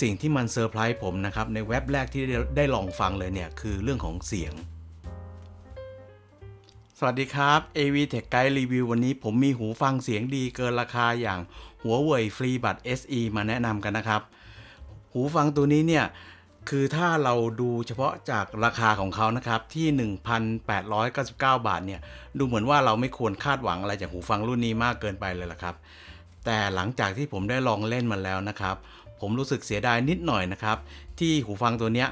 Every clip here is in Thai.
สิ่งที่มันเซอร์ไพรส์ผมนะครับ ในเว็บแรกที่ได้ลองฟังเลยเนี่ย คือเรื่องของเสียง สวัสดีครับ AV Tech Guide Review วันนี้ผมมีหูฟังเสียงดีเกินราคาอย่างหัวเว่ยฟรีบัต SE มาแนะนำกันนะครับ หูฟังตัวนี้เนี่ยคือถ้าเราดูเฉพาะจากราคาของเขานะครับ ที่ 1,899 บาทเนี่ย ดูเหมือนว่าเราไม่ควรคาดหวังอะไรจากหูฟังรุ่นนี้มากเกินไปเลยล่ะครับ แต่หลังจากที่ผมได้ลองเล่นมันแล้วนะครับ ผมรู้สึกเสียดายนิดหน่อยนะครับ ที่หูฟังตัวเนี้ย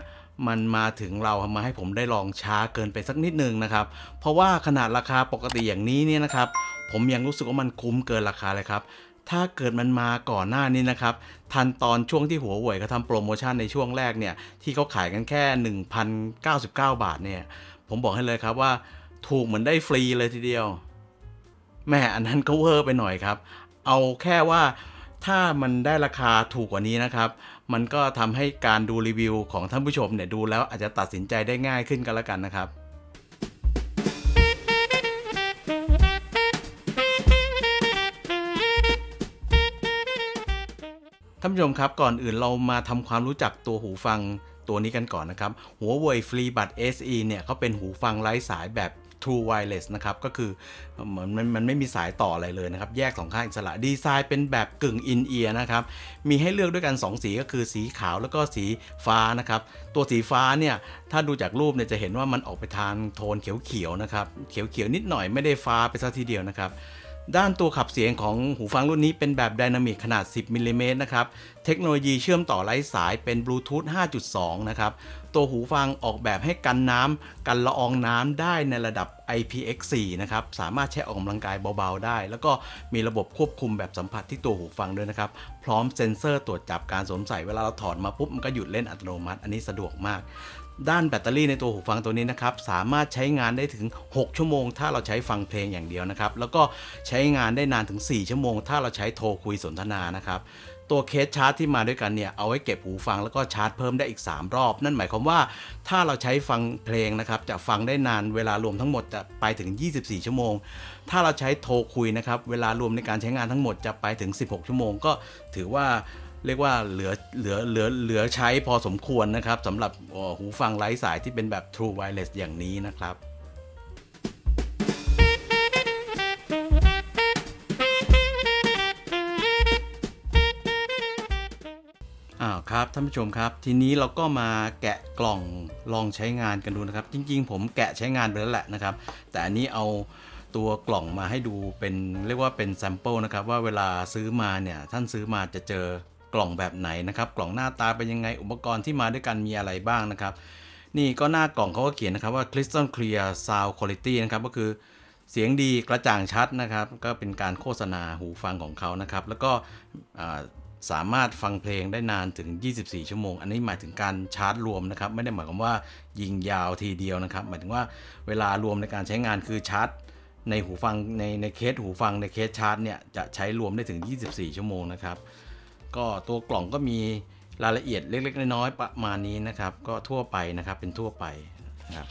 มันมาถึงเรามาให้ผมได้ลองช้าเกินไปสักนิดนึงนะครับ เพราะว่าขนาดราคาปกติอย่างนี้เนี่ยนะครับ ผมยังรู้สึกว่ามันคุ้มเกินราคาเลยครับถ้าเกิดมันมาก่อนหน้านี้นะครับ ทันตอนช่วงที่หัวเว่ยเขาทำโปรโมชั่นในช่วงแรกเนี่ย ที่เขาขายกันแค่ 1,099 บาทเนี่ย ผมบอกให้เลยครับว่า ถูกเหมือนได้ฟรีเลยทีเดียวแม่อันนั้นก็เวอร์ไปหน่อยครับ เอาแค่ว่า ถ้ามันได้ราคาถูกกว่านี้นะครับ มันก็ทำให้การดูรีวิวของท่านผู้ชมเนี่ยดูแล้วอาจจะตัดสินใจได้ง่ายขึ้นกันแล้วกันนะครับท่านผู้ชมครับก่อนอื่นเรามาทำความรู้จักตัวหูฟังตัวนี้กันก่อนนะครับหัวเว่ยฟรีบัต SE เนี่ยเขาเป็นหูฟังไร้สายแบบ True Wireless นะครับ ก็คือเหมือนมันมันไม่มีสายต่ออะไรเลยนะครับ แยกสองข้างอิสระดีไซน์เป็นแบบกึ่งอินเอียร์นะครับ มีให้เลือกด้วยกัน 2 สีก็คือสีขาวแล้วก็สีฟ้านะครับ ตัวสีฟ้าเนี่ยถ้าดูจากรูปเนี่ยจะเห็นว่ามันออกไปทางโทนเขียวๆนะครับเขียวๆนิดหน่อยไม่ได้ฟ้าไปซะทีเดียวนะครับ ด้านตัวขับเสียงของหูฟังรุ่นนี้เป็นแบบไดนามิกขนาด 10มิลลิเมตรนะครับ เทคโนโลยีเชื่อมต่อไร้สายเป็นบลูทูธ 5.2 นะครับ ตัวหูฟังออกแบบให้กันน้ำกันละอองน้ำได้ในระดับ IPX4 นะครับ สามารถใช้ออกกำลังกายเบาๆได้ แล้วก็มีระบบควบคุมแบบสัมผัสที่ตัวหูฟังด้วยนะครับ พร้อมเซ็นเซอร์ตรวจจับการสวมใส่เวลาเราถอดมาปุ๊บมันก็หยุดเล่นอัตโนมัติ อันนี้สะดวกมาก ด้านแบตเตอรี่ในตัวหูฟังตัวนี้นะครับสามารถใช้งานได้ถึง 6 ชั่วโมง ถ้าเราใช้ฟังเพลงอย่างเดียวนะครับแล้วก็ใช้งานได้นานถึง 4 ชั่วโมง ถ้าเราใช้โทรคุยสนทนานะครับตัวเคสชาร์จที่มาด้วยกันเนี่ยเอาไว้เก็บหูฟังแล้วก็ชาร์จเพิ่มได้อีก 3 รอบ นั่นหมายความว่าถ้าเราใช้ฟังเพลงนะครับจะฟังได้นานเวลารวมทั้งหมดจะไปถึง 24 ชั่วโมง ถ้าเราใช้โทรคุยนะครับเวลารวมในการใช้งานทั้งหมดจะไปถึง 16 ชั่วโมง ก็ถือว่า เรียกว่าเหลือเหลือเหลือเหลือใช้พอสมควรนะครับสำหรับหูฟังไร้สายที่เป็นแบบ True Wireless อย่างนี้นะครับอ้าวครับท่านผู้ชมครับ ทีนี้เราก็มาแกะกล่องลองใช้งานกันดูนะครับ จริง ๆ ผมแกะใช้งานไปแล้วแหละนะครับ แต่อันนี้เอาตัวกล่องมาให้ดูเป็นเรียกว่าเป็นแซมเปิลนะครับว่าเวลาซื้อมาเนี่ยท่านซื้อมาจะเจอ กล่องแบบไหนนะครับ กล่องหน้าตาเป็นยังไงอุปกรณ์ที่มาด้วยกันมีอะไรบ้างนะครับ นี่ก็หน้ากล่องเขาก็เขียนนะครับว่า Crystal Clear Sound Quality นะครับก็คือเสียงดีกระจ่างชัดนะครับ ก็เป็นการโฆษณาหูฟังของเขานะครับ แล้วก็สามารถฟังเพลงได้นานถึง 24 ชั่วโมง อันนี้หมายถึงการชาร์จรวมนะครับ ไม่ได้หมายความว่ายิงยาวทีเดียวนะครับ หมายถึงว่าเวลารวมในการใช้งานคือชาร์จ ในหูฟังในในเคสหูฟังในเคสชาร์จเนี่ยจะใช้รวมได้ถึง 24 ชั่วโมงนะครับ ก็ตัวกล่องก็มีรายละเอียดเล็ก ๆ น้อยๆประมาณนี้นะครับ ก็ทั่วไปนะครับเป็นทั่วไปนะครับ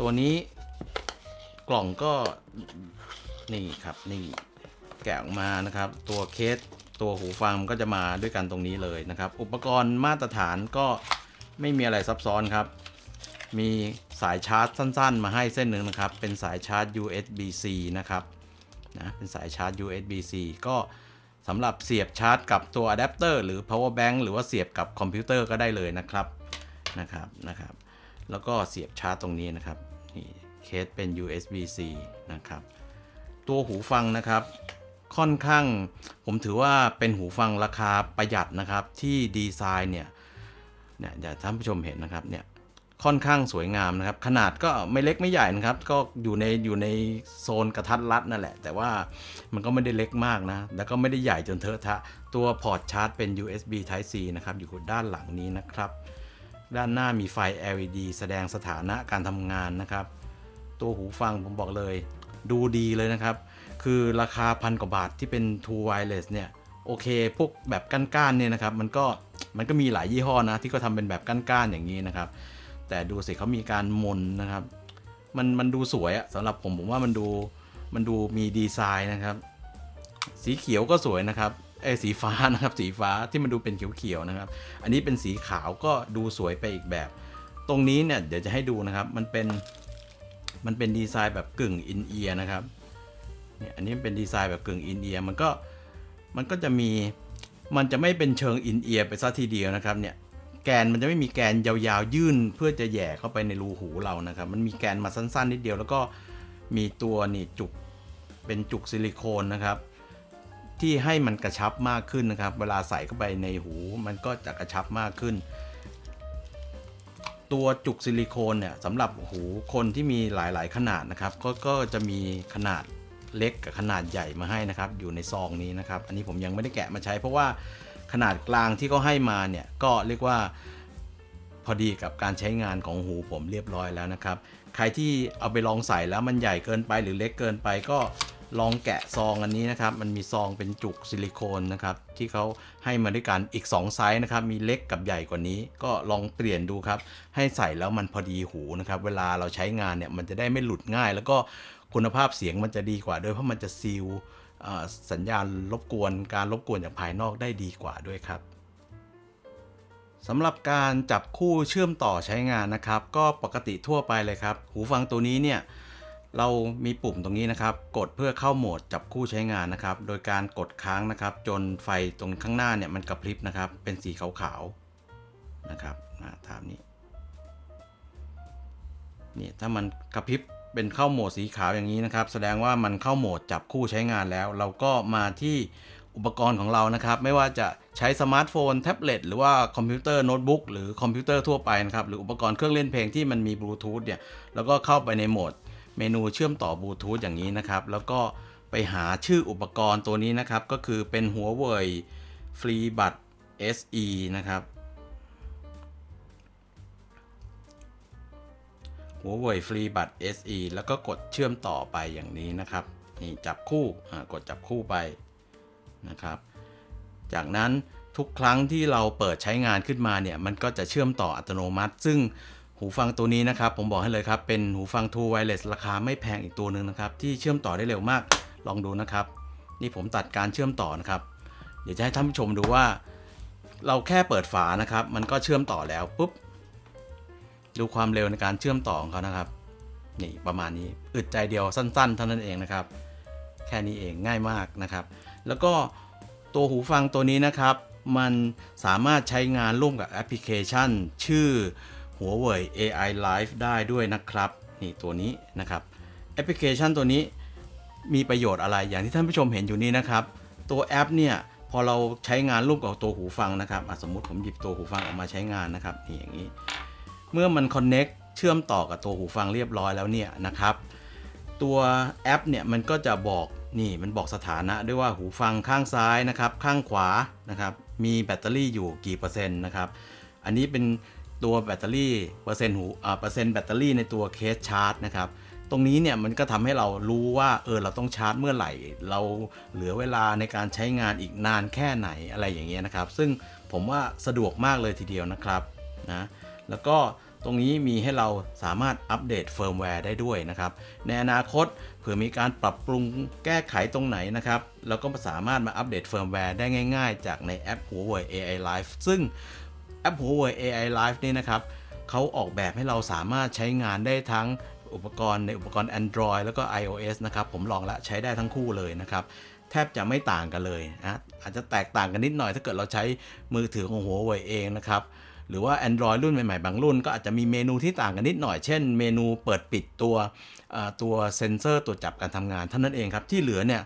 ตัวนี้กล่องก็นี่ครับนี่แกะออกมานะครับ ตัวเคสตัวหูฟังก็จะมาด้วยกันตรงนี้เลยนะครับ อุปกรณ์มาตรฐานก็ไม่มีอะไรซับซ้อนครับ มีสายชาร์จสั้น ๆ มาให้เส้นหนึ่งนะครับ เป็นสายชาร์จ USB-C นะครับนะเป็นสายชาร์จ USB-C ก็ สำหรับเสียบชาร์จกับตัวอะแดปเตอร์หรือ power bank หรือว่าเสียบกับคอมพิวเตอร์ก็ได้เลยนะครับนะครับนะครับแล้วก็เสียบชาร์จตรงนี้นะครับนี่เคสเป็น USB-C นะครับตัวหูฟังนะครับค่อนข้างผมถือว่าเป็นหูฟังราคาประหยัดนะครับที่ดีไซน์เนี่ยเนี่ยเดี๋ยวท่านผู้ชมเห็นนะครับเนี่ย ค่อนข้างสวยงามนะครับ ขนาดก็ไม่เล็กไม่ใหญ่นะครับ ก็อยู่ในอยู่ในโซนกระทัดรัดนั่นแหละ แต่ว่ามันก็ไม่ได้เล็กมากนะ แล้วก็ไม่ได้ใหญ่จนเทอะทะ ตัวพอร์ตชาร์จเป็น USB Type C นะครับ อยู่ด้านหลังนี้นะครับ ด้านหน้ามีไฟ LED แสดงสถานะการทำงานนะครับ ตัวหูฟังผมบอกเลย ดูดีเลยนะครับ คือราคาพันกว่าบาทที่เป็น True Wireless เนี่ยโอเค พวกแบบก้านๆเนี่ยนะครับ มันก็มันก็มีหลายยี่ห้อนะที่ก็ทำเป็นแบบก้านๆอย่างนี้นะครับ แต่ดูสิเขามีการมนนะครับ มันมันดูสวยอะสำหรับผมผมว่ามันดูมันดูมีดีไซน์นะครับ สีเขียวก็สวยนะครับเอสีฟ้านะครับสีฟ้าที่มันดูเป็นเขียวๆนะครับ อันนี้เป็นสีขาวก็ดูสวยไปอีกแบบ ตรงนี้เนี่ยเดี๋ยวจะให้ดูนะครับมันเป็นมันเป็นดีไซน์แบบกึ่งอินเอียร์นะครับเนี่ยอันนี้เป็นดีไซน์แบบกึ่งอินเอียร์มันก็มันก็จะมีมันจะไม่เป็นเชิงอินเอียร์ไปซะทีเดียวนะครับเนี่ย แกนมันจะไม่มีแกนยาวๆยื่น เพื่อจะแย่เข้าไปในรูหูเรานะครับ มันมีแกนมาสั้นๆนิดเดียว แล้วก็มีตัวนี่จุกเป็นจุกซิลิโคนนะครับ ที่ให้มันกระชับมากขึ้นนะครับ เวลาใส่เข้าไปในหู มันก็จะกระชับมากขึ้น ตัวจุกซิลิโคนเนี่ยสำหรับหูคนที่มีหลายๆขนาดนะครับกก็จะมีขนาดเล็กกับขนาดใหญ่มาให้นะครับ อยู่ในซองนี้นะครับ อันนี้ผมยังไม่ได้แกะมาใช้เพราะว่า ขนาดกลางที่เขาให้มาเนี่ยก็เรียกว่าพอดีกับการใช้งานของหูผมเรียบร้อยแล้วนะครับ ใครที่เอาไปลองใส่แล้วมันใหญ่เกินไปหรือเล็กเกินไปก็ลองแกะซองอันนี้นะครับ มันมีซองเป็นจุกซิลิโคนนะครับ ที่เขาให้มาด้วยกันอีก 2 ไซส์นะครับ มีเล็กกับใหญ่กว่านี้ ก็ลองเปลี่ยนดูครับ ให้ใส่แล้วมันพอดีหูนะครับ เวลาเราใช้งานเนี่ยมันจะได้ไม่หลุดง่าย แล้วก็ คุณภาพเสียงมันจะดีกว่าด้วยเพราะมันจะซีลสัญญาณรบกวนการรบกวนจากภายนอกได้ดีกว่าด้วยครับสำหรับการจับคู่เชื่อมต่อใช้งานนะครับ ก็ปกติทั่วไปเลยครับ หูฟังตัวนี้เนี่ยเรามีปุ่มตรงนี้นะครับ กดเพื่อเข้าโหมดจับคู่ใช้งานนะครับ โดยการกดค้างนะครับ จนไฟตรงข้างหน้าเนี่ยมันกระพริบนะครับ เป็นสีขาวๆนะครับอ่าตามนี้นี่ถ้ามันกระพริบ เป็นเข้าโหมดสีขาวอย่างนี้นะครับ แสดงว่ามันเข้าโหมดจับคู่ใช้งานแล้ว เราก็มาที่อุปกรณ์ของเรานะครับ ไม่ว่าจะใช้สมาร์ทโฟน แท็บเล็ตหรือว่าคอมพิวเตอร์โน้ตบุ๊กหรือคอมพิวเตอร์ทั่วไปนะครับ หรืออุปกรณ์เครื่องเล่นเพลงที่มันมีบลูทูธเนี่ยแล้วก็เข้าไปในโหมดเมนูเชื่อมต่อบลูทูธอย่างนี้นะครับ แล้วก็ไปหาชื่ออุปกรณ์ตัวนี้นะครับ ก็คือเป็นหัวเว่ยฟรีบัต SE นะครับ หัวเว่ยฟรีบัต SE แล้วก็กดเชื่อมต่อไปอย่างนี้นะครับนี่จับคู่กดจับคู่ไปนะครับ จากนั้นทุกครั้งที่เราเปิดใช้งานขึ้นมาเนี่ยมันก็จะเชื่อมต่ออัตโนมัติ ซึ่งหูฟังตัวนี้นะครับ ผมบอกให้เลยครับ เป็นหูฟัง True Wireless ราคาไม่แพงอีกตัวหนึ่งนะครับ ที่เชื่อมต่อได้เร็วมากลองดูนะครับ นี่ผมตัดการเชื่อมต่อนะครับ เดี๋ยวจะให้ท่านผู้ชมดูว่า เราแค่เปิดฝานะครับ มันก็เชื่อมต่อแล้วปุ๊บ ดูความเร็วในการเชื่อมต่อของเขานะครับ นี่ประมาณนี้อึดใจเดียวสั้นๆ เท่านั้นเองนะครับ แค่นี้เองง่ายมากนะครับ แล้วก็ตัวหูฟังตัวนี้นะครับ มันสามารถใช้งานร่วมกับแอปพลิเคชัน ชื่อหัวเว่ย AI Live ได้ด้วยนะครับ นี่ตัวนี้นะครับแอปพลิเคชันตัวนี้มีประโยชน์อะไรอย่างที่ท่านผู้ชมเห็นอยู่นี้นะครับ ตัวแอปเนี่ยพอเราใช้งานร่วมกับตัวหูฟังนะครับสมมุติผมหยิบตัวหูฟังออกมาใช้งานนะครับนี่อย่างนี้ เมื่อมัน Connect เชื่อมต่อกับตัวหูฟังเรียบร้อยแล้วเนี่ยนะครับ ตัวแอปเนี่ยมันก็จะบอกนี่มันบอกสถานะด้วยว่าหูฟังข้างซ้ายนะครับ ข้างขวานะครับมีแบตเตอรี่อยู่กี่เปอร์เซ็นต์นะครับ อันนี้เป็นตัวแบตเตอรี่เปอร์เซ็นต์หูอ่าเปอร์เซ็นต์แบตเตอรี่ในตัวเคสชาร์จนะครับตรงนี้เนี่ยมันก็ทำให้เรารู้ว่าเออเราต้องชาร์จเมื่อไหร่ เราเหลือเวลาในการใช้งานอีกนานแค่ไหนอะไรอย่างเงี้ยนะครับ ซึ่งผมว่าสะดวกมากเลยทีเดียวนะครับนะ แล้วก็ตรงนี้มีให้เราสามารถอัปเดตเฟิร์มแวร์ได้ด้วยนะครับ ในอนาคตเผื่อมีการปรับปรุงแก้ไขตรงไหนนะครับเราก็สามารถมาอัปเดตเฟิร์มแวร์ได้ง่าย ๆ จากในแอป Huawei AI Live ซึ่งแอป Huawei AI Live นี่นะครับเขาออกแบบให้เราสามารถใช้งานได้ทั้งอุปกรณ์ในอุปกรณ์ Android แล้วก็ iOS นะครับ ผมลองแล้วใช้ได้ทั้งคู่เลยนะครับ แทบจะไม่ต่างกันเลยนะอาจจะแตกต่างกันนิดหน่อยถ้าเกิดเราใช้มือถือของ Huawei เองนะครับ หรือว่า Android รุ่นใหม่ๆ บางรุ่นก็อาจจะมีเมนูที่ต่างกันนิดหน่อย เช่น เมนูเปิดปิดตัวตัวเซ็นเซอร์ตรวจจับการทำงานเท่านั้นเองครับ ที่เหลือเนี่ย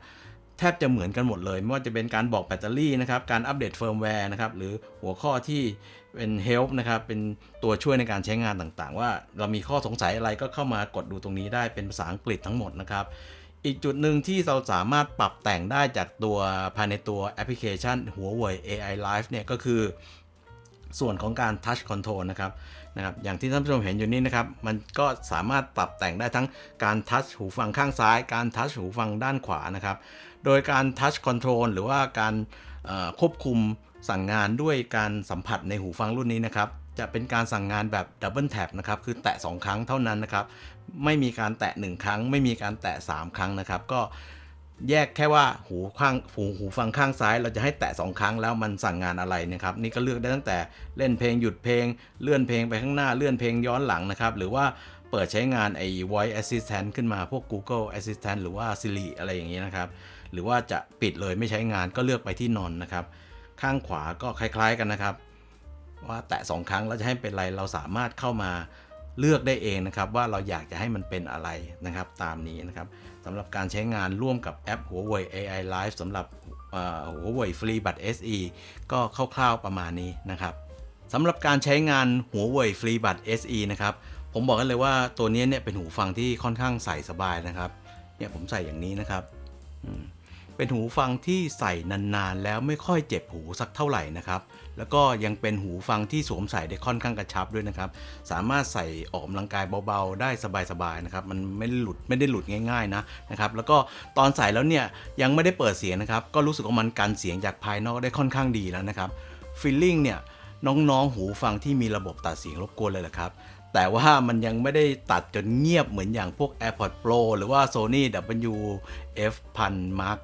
แทบจะเหมือนกันหมดเลย ไม่ว่าจะเป็นการบอกแบตเตอรี่นะครับ การอัปเดตเฟิร์มแวร์นะครับ หรือหัวข้อที่เป็น help นะครับ เป็นตัวช่วยในการใช้งานต่างๆ ว่าเรามีข้อสงสัยอะไรก็เข้ามากดดูตรงนี้ได้เป็นภาษาอังกฤษทั้งหมดนะครับ อีกจุดหนึ่งที่เราสามารถปรับแต่งได้จากตัวภายในตัวแอปพลิเคชัน Huawei AI Live เนี่ยก็คือ ส่วนของการ Touch Control นะครับนะครับ อย่างที่ท่านผู้ชมเห็นอยู่นี้นะครับ มันก็สามารถปรับแต่งได้ทั้งการ Touch หูฟังข้างซ้าย การ Touch หูฟังด้านขวานะครับ โดยการ Touch Control หรือว่าการควบคุมสั่งงานด้วยการสัมผัสในหูฟังรุ่นนี้นะครับ จะเป็นการสั่งงานแบบ Double Tap นะครับ คือแตะ 2 ครั้งเท่านั้นนะครับ ไม่มีการแตะ 1 ครั้ง ไม่มีการแตะ 3 ครั้งนะครับ ก็ แยกแค่ว่าหูข้างหูหูฟังข้างซ้าย เราจะให้แตะสองครั้งแล้วมันสั่งงานอะไรนะครับนี่ก็เลือกได้ตั้งแต่เล่นเพลงหยุดเพลง เลื่อนเพลงไปข้างหน้าเลื่อนเพลงย้อนหลังนะครับ หรือว่าเปิดใช้งานไอ้ voice assistant ขึ้นมาพวก Google Assistant หรือว่า Siri อะไรอย่างนี้นะครับ หรือว่าจะปิดเลยไม่ใช้งานก็เลือกไปที่นอนนะครับ ข้างขวาก็คล้ายๆกันนะครับ ว่าแตะสองครั้งแล้วจะให้เป็นไรเราสามารถเข้ามา เลือกได้เองนะครับว่าเราอยากจะให้มันเป็นอะไรนะครับตามนี้นะครับสำหรับการใช้งานร่วมกับแอป Huawei AI Live สำหรับ Huawei Free Buds SE ก็คร่าวๆประมาณนี้นะครับสำหรับการใช้งาน Huawei Free Buds SE นะครับผมบอกกันเลยว่าตัวนี้เนี่ยเป็นหูฟังที่ค่อนข้างใส่สบายนะครับเนี่ยผมใส่อย่างนี้นะครับอืม เป็นหูฟังที่ใส่นานๆ แล้วไม่ค่อยเจ็บหูสักเท่าไหร่นะครับ แล้วก็ยังเป็นหูฟังที่สวมใส่ได้ค่อนข้างกระชับด้วยนะครับ สามารถใส่ออกกำลังกายเบาๆ ได้สบายๆนะครับ มันไม่ได้หลุดไม่ได้หลุดง่ายๆนะนะครับ แล้วก็ตอนใส่แล้วเนี่ยยังไม่ได้เปิดเสียงนะครับ ก็รู้สึกว่ามันกันเสียงจากภายนอกได้ค่อนข้างดีแล้วนะครับฟีลลิ่งเนี่ยน้องๆ หูฟังที่มีระบบตัดเสียงรบกวนเลยแหละครับ แต่ว่ามันยังไม่ได้ตัดจนเงียบเหมือนอย่างพวก AirPods Pro หรือว่า Sony WF 1000 Mark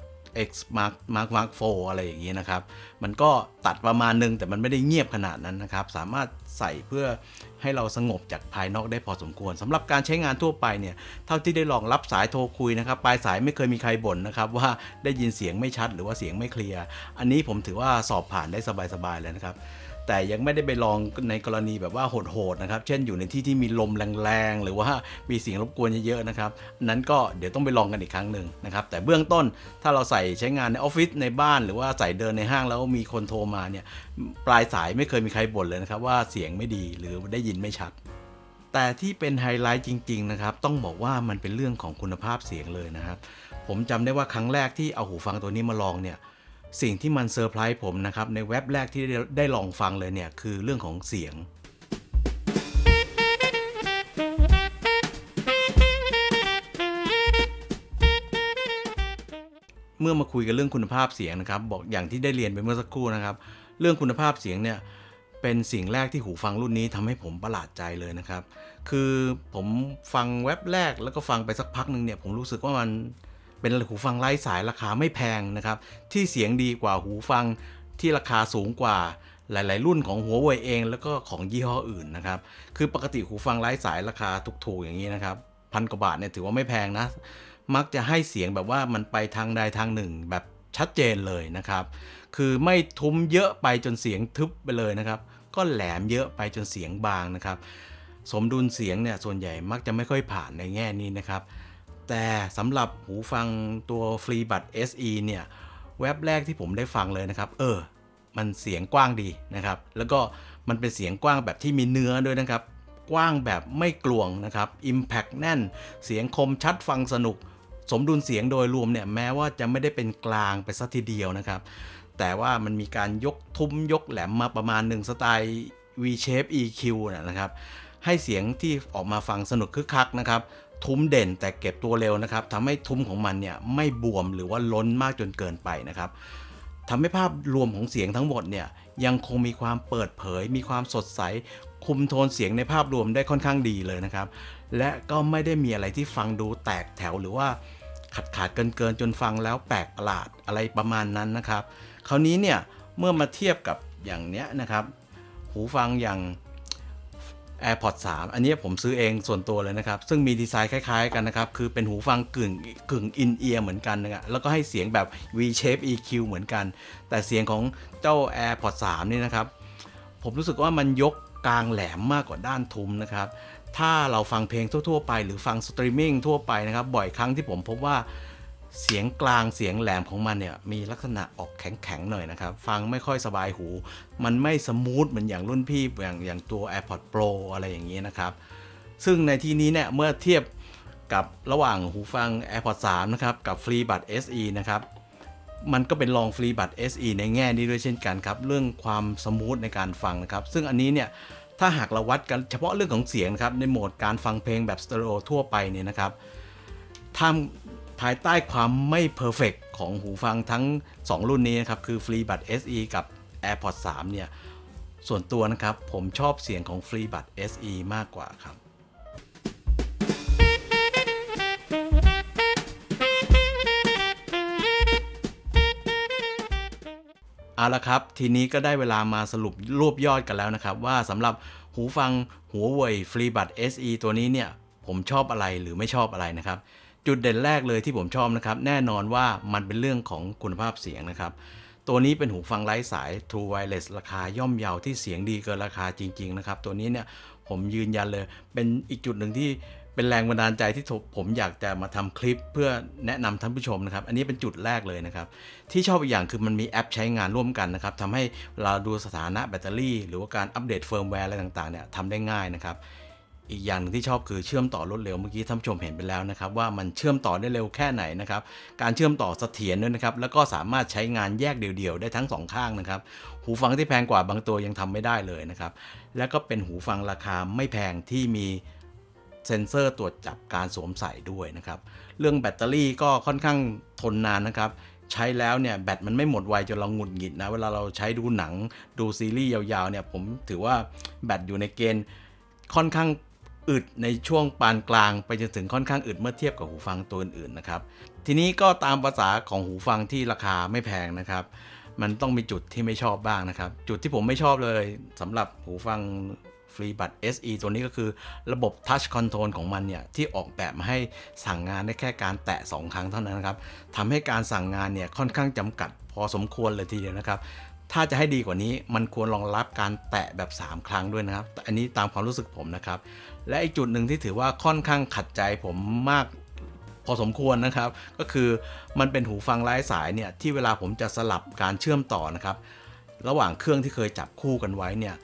X Mark Mark Mark 4อะไรอย่างนี้นะครับ มันก็ตัดประมาณนึงแต่มันไม่ได้เงียบขนาดนั้นนะครับ สามารถใส่เพื่อให้เราสงบจากภายนอกได้พอสมควรสำหรับการใช้งานทั่วไปเนี่ยเท่าที่ได้ลองรับสายโทรคุยนะครับ ปลายสายไม่เคยมีใครบ่นนะครับ ว่าได้ยินเสียงไม่ชัดหรือว่าเสียงไม่เคลียร์อันนี้ผมถือว่าสอบผ่านได้สบายๆเลยนะครับ แต่ยังไม่ได้ไปลองในกรณีแบบว่าโหดๆนะครับ เช่นอยู่ในที่ที่มีลมแรงๆ หรือว่ามีเสียงรบกวนเยอะๆนะครับนนั้นก็เดี๋ยวต้องไปลองกันอีกครั้งหนึ่งนะครับ แต่เบื้องต้นถ้าเราใส่ใช้งานในออฟฟิศในบ้าน หรือว่าใส่เดินในห้างแล้วมีคนโทรมาเนี่ยปลายสายไม่เคยมีใครบ่นเลยนะครับว่าเสียงไม่ดีหรือได้ยินไม่ชัดแต่ที่เป็นไฮไลท์จริง ๆ นะครับ ต้องบอกว่ามันเป็นเรื่องของคุณภาพเสียงเลยนะครับ ผมจำได้ว่าครั้งแรกที่เอาหูฟังตัวนี้มาลองเนี่ย สิ่งที่มันเซอร์ไพรส์ผมนะครับ ในเว็บแรกที่ได้ลองฟังเลยเนี่ย คือเรื่องของเสียงเมื่อมาคุยกันเรื่องคุณภาพเสียงนะครับ บอกอย่างที่ได้เรียนไปเมื่อสักครู่นะครับ เรื่องคุณภาพเสียงเนี่ยเป็นสิ่งแรกที่หูฟังรุ่นนี้ทำให้ผมประหลาดใจเลยนะครับ คือผมฟังเว็บแรกแล้วก็ฟังไปสักพักหนึ่งเนี่ยผมรู้สึกว่ามัน เป็นหูฟังไร้สายราคาไม่แพงนะครับ ที่เสียงดีกว่าหูฟังที่ราคาสูงกว่าหลาย ๆ รุ่นของหัวเว่ยเอง แล้วก็ของยี่ห้ออื่นนะครับ คือปกติหูฟังไร้สายราคาถูกๆอย่างนี้นะครับพันกว่าบาทเนี่ยถือว่าไม่แพงนะ มักจะให้เสียงแบบว่ามันไปทางใดทางหนึ่งแบบชัดเจนเลยนะครับ คือไม่ทุ้มเยอะไปจนเสียงทึบไปเลยนะครับ ก็แหลมเยอะไปจนเสียงบางนะครับ สมดุลเสียงเนี่ยส่วนใหญ่มักจะไม่ค่อยผ่านในแง่นี้นะครับ แต่สำหรับหูฟังตัว Free Buds SE เนี่ยเว็บแรกที่ผมได้ฟังเลยนะครับ เออ มันเสียงกว้างดีนะครับ แล้วก็มันเป็นเสียงกว้างแบบที่มีเนื้อด้วยนะครับ กว้างแบบไม่กลวงนะครับ Impact แน่น เสียงคมชัดฟังสนุก สมดุลเสียงโดยรวมเนี่ยแม้ว่าจะไม่ได้เป็นกลางไปสัทีเดียวนะครับ แต่ว่ามันมีการยกทุ้มยกแหลมมาประมาณหนึ่งสไตล์ V shape EQ นะนะครับให้เสียงที่ออกมาฟังสนุกคึกคักนะครับ ทุ้มเด่นแต่เก็บตัวเร็วนะครับทำให้ทุ้มของมันเนี่ยไม่บวมหรือว่าล้นมากจนเกินไปนะครับทำให้ภาพรวมของเสียงทั้งหมดเนี่ยยังคงมีความเปิดเผย มีความสดใส คุมโทนเสียงในภาพรวมได้ค่อนข้างดีเลยนะครับ และก็ไม่ได้มีอะไรที่ฟังดูแตกแถวหรือว่าขาดขาดเกินเกินจนฟังแล้วแปลกประหลาดอะไรประมาณนั้นนะครับ คราวนี้เนี่ยเมื่อมาเทียบกับอย่างเนี้ยนะครับ หูฟังอย่าง AirPods 3 อันนี้ผมซื้อเองส่วนตัวเลยนะครับ ซึ่งมีดีไซน์คล้ายๆกันนะครับ คือเป็นหูฟังกึ่งกึ่งอินเอียร์เหมือนกันนะครับแล้วก็ให้เสียงแบบ V shape EQ เหมือนกัน แต่เสียงของเจ้า AirPods 3 นี่นะครับ ผมรู้สึกว่ามันยกกลางแหลมมากกว่าด้านทุ้มนะครับ ถ้าเราฟังเพลงทั่วๆไป หรือฟังสตรีมมิ่งทั่วไปนะครับ บ่อยครั้งที่ผมพบว่า เสียงกลางเสียงแหลมของมันเนี่ยมีลักษณะออกแข็งๆหน่อยนะครับ ฟังไม่ค่อยสบายหู มันไม่สมูทเหมือนอย่างรุ่นพี่อย่างอย่างตัว AirPods Pro อะไรอย่างนี้นะครับ ซึ่งในที่นี้เนี่ยเมื่อเทียบกับระหว่างหูฟัง AirPods 3 นะครับ กับ FreeBuds SE นะครับ มันก็เป็นลอง FreeBuds SE ในแง่นี้ด้วยเช่นกันครับ เรื่องความสมูทในการฟังนะครับ ซึ่งอันนี้เนี่ยถ้าหากเราวัดกันเฉพาะเรื่องของเสียงครับในโหมดการฟังเพลงแบบสเตอริโอทั่วไปเนี่ยนะครับทำ ภายใต้ความไม่เพอร์เฟกของหูฟังทั้ง 2 รุ่นนี้นะครับ คือ FreeBud SE กับ AirPods 3 เนี่ย ส่วนตัวนะครับ ผมชอบเสียงของ FreeBud SE มากกว่าครับเอาละครับ ทีนี้ก็ได้เวลามาสรุปรวบยอดกันแล้วนะครับ ว่าสำหรับหูฟังหัวเว่ยฟรีบัต SE ตัวนี้เนี่ย ผมชอบอะไรหรือไม่ชอบอะไรนะครับ จุดเด่นแรกเลยที่ผมชอบนะครับ แน่นอนว่ามันเป็นเรื่องของคุณภาพเสียงนะครับ ตัวนี้เป็นหูฟังไร้สาย True Wireless ราคาย่อมเยาที่เสียงดีเกินราคาจริง ๆ นะครับ ตัวนี้เนี่ยผมยืนยันเลย เป็นอีกจุดหนึ่งที่เป็นแรงบันดาลใจที่ผมอยากจะมาทำคลิปเพื่อแนะนำท่านผู้ชมนะครับ อันนี้เป็นจุดแรกเลยนะครับ ที่ชอบอีกอย่างคือมันมีแอปใช้งานร่วมกันนะครับทำให้เราดูสถานะแบตเตอรี่ หรือว่าการอัปเดตเฟิร์มแวร์อะไรต่างๆเนี่ยทำได้ง่ายนะครับ อีกอย่างหนึ่งที่ชอบคือเชื่อมต่อรวดเร็วเมื่อกี้ท่านผู้ชมเห็นไปแล้วนะครับว่ามันเชื่อมต่อได้เร็วแค่ไหนนะครับการเชื่อมต่อเสถียรด้วยนะครับแล้วก็สามารถใช้งานแยกเดี่ยวๆได้ทั้งสองข้างนะครับหูฟังที่แพงกว่าบางตัวยังทำไม่ได้เลยนะครับแล้วก็เป็นหูฟังราคาไม่แพงที่มีเซ็นเซอร์ตรวจจับการสวมใส่ด้วยนะครับเรื่องแบตเตอรี่ก็ค่อนข้างทนนานนะครับใช้แล้วเนี่ยแบตมันไม่หมดไวจนเราหงุดหงิดนะเวลาเราใช้ดูหนังดูซีรีส์ยาวๆเนี่ยผมถือว่าแบตอยู่ในเกณฑ์ค่อนข้าง อึดในช่วงปานกลางไปจนถึงค่อนข้างอึดเมื่อเทียบกับหูฟังตัวอื่นๆนะครับ ทีนี้ก็ตามภาษาของหูฟังที่ราคาไม่แพงนะครับ มันต้องมีจุดที่ไม่ชอบบ้างนะครับ จุดที่ผมไม่ชอบเลยสำหรับหูฟังฟรีบัต SE ตัวนี้ก็คือระบบ Touch Control ของมันเนี่ย ที่ออกแบบมาให้สั่งงานได้แค่การแตะ 2 ครั้งเท่านั้นนะครับทำให้การสั่งงานเนี่ย ค่อนข้างจำกัดพอสมควรเลยทีเดียวนะครับ ถ้าจะให้ดีกว่านี้มันควรรองรับการแตะแบบ 3 ครั้งด้วยนะครับ อันนี้ตามความรู้สึกผมนะครับ และอีกจุดหนึ่งที่ถือว่าค่อนข้างขัดใจผมมากพอสมควรนะครับ ก็คือมันเป็นหูฟังไร้สายเนี่ยที่เวลาผมจะสลับการเชื่อมต่อนะครับ ระหว่างเครื่องที่เคยจับคู่กันไว้เนี่ย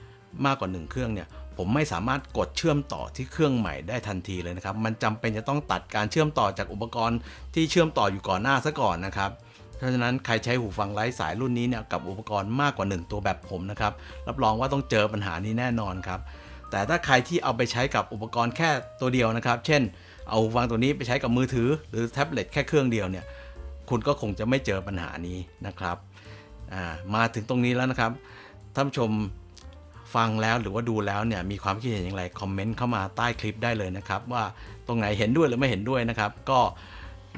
มากกว่า 1 เครื่องเนี่ยผมไม่สามารถกดเชื่อมต่อที่เครื่องใหม่ได้ทันทีเลยนะครับ มันจำเป็นจะต้องตัดการเชื่อมต่อจากอุปกรณ์ที่เชื่อมต่ออยู่ก่อนหน้าซะก่อนนะครับ เพราะฉะนั้นใครใช้หูฟังไร้สายรุ่นนี้เนี่ยกับอุปกรณ์มากกว่า 1 ตัวแบบผมนะครับ รับรองว่าต้องเจอปัญหานี้แน่นอนครับ แต่ถ้าใครที่เอาไปใช้กับอุปกรณ์แค่ตัวเดียวนะครับ เช่น เอาหูฟังตัวนี้ไปใช้กับมือถือ หรือแท็บเล็ตแค่เครื่องเดียวเนี่ย คุณก็คงจะไม่เจอปัญหานี้นะครับามาถึงตรงนี้แล้วนะครับ ท่านผู้ชมฟังแล้วหรือว่าดูแล้วเนี่ยมีความคิดเห็นอย่างไรคอมเมนต์เข้ามาใต้คลิปได้เลยนะครับ ว่าตรงไหนเห็นด้วยหรือไม่เห็นด้วยนะครับ ก็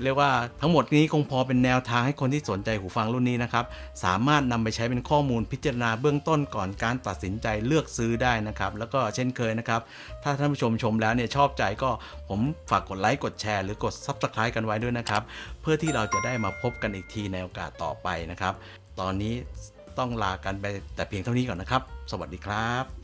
เรียกว่าทั้งหมดนี้คงพอเป็นแนวทางให้คนที่สนใจหูฟังรุ่นนี้นะครับ สามารถนำไปใช้เป็นข้อมูลพิจารณาเบื้องต้นก่อนการตัดสินใจเลือกซื้อได้นะครับ แล้วก็เช่นเคยนะครับ ถ้าท่านผู้ชมชมแล้วเนี่ยชอบใจก็ผมฝากกดไลค์กดแชร์หรือกด Subscribe กันไว้ด้วยนะครับ เพื่อที่เราจะได้มาพบกันอีกทีในโอกาสต่อไปนะครับ ตอนนี้ต้องลากันไปแต่เพียงเท่านี้ก่อนนะครับ สวัสดีครับ